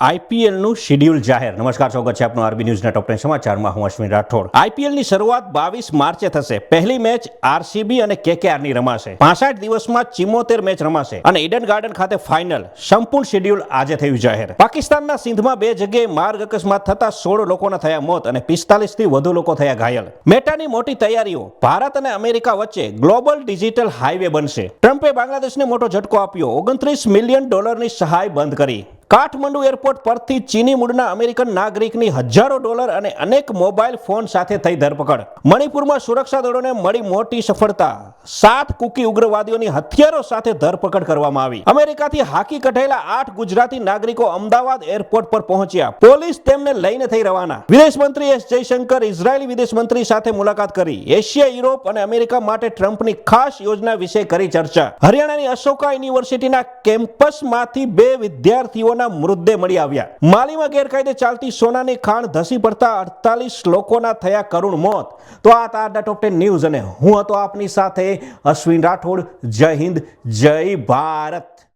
આઈપીએલનું schedule જાહેર. નમસ્કાર, સ્વાગત છે આપનું આરબી ન્યૂઝના ટોપ સમાચારમાં. હું અશ્વિન રાઠોડ. આઈપીએલની શરૂઆત બાવીસ માર્ચે થશે. પહેલી મેચ આરસીબી અને કેકેઆરની રમાશે. પાસઠ દિવસમાં ચિમોતેર મેચ રમાશે. અને ઈડન ગાર્ડન ખાતે ફાઇનલ. સંપૂર્ણ શિડ્યુલ આજે થયું જાહેર. પાકિસ્તાનના સિંધમાં બે જગ્યાએ માર્ગ અકસ્માત થતા સોળ લોકોના થયા મોત અને પિસ્તાલીસથી વધુ લોકો થયા ઘાયલ. મેટાની મોટી તૈયારીઓ. ભારત અને અમેરિકા વચ્ચે ગ્લોબલ ડિજિટલ હાઈવે બનશે. ટ્રમ્પે બાંગ્લાદેશને મોટો ઝટકો આપ્યો. ઓગણત્રીસ મિલિયન ડોલરની સહાય બંધ કરી. કાઠમંડુ એરપોર્ટ પરથી ચીની મૂળના અમેરિકન નાગરિકની હજારો ડોલર અને અનેક મોબાઈલ ફોન સાથે થઈ ધરપકડ. મણિપુરમાં સુરક્ષા દળોને મળી મોટી સફળતા. સાત કુકી ઉગ્રવાદીઓની હથિયારો સાથે ધરપકડ કરવામાં આવી. અમેરિકાથી હાકી કઢાયેલા આઠ ગુજરાતી નાગરિકો અમદાવાદ એરપોર્ટ પર પહોંચ્યા. પોલીસ તેમને લઈને થઈ રવાના. વિદેશ મંત્રી એસ જયશંકર ઇઝરાયેલી વિદેશ મંત્રી સાથે મુલાકાત કરી. એશિયા, યુરોપ અને અમેરિકા માટે ટ્રમ્પની ખાસ યોજના વિશે કરી ચર્ચા. હરિયાણાની અશોકા યુનિવર્સિટીના કેમ્પસમાંથી બે વિદ્યાર્થીઓના મૃતદેહ મળી આવ્યા. માલીમાં ગેરકાયદે ચાલતી સોનાની ખાણ ધસી પડતા અડતાલીસ લોકોના થયા કરુણ મોત. તો આ તારના ટોપ ટેન ન્યૂઝ અને હું હતો આપની સાથે અશ્વિન રાઠોડ. જય હિન્દ, જય ભારત.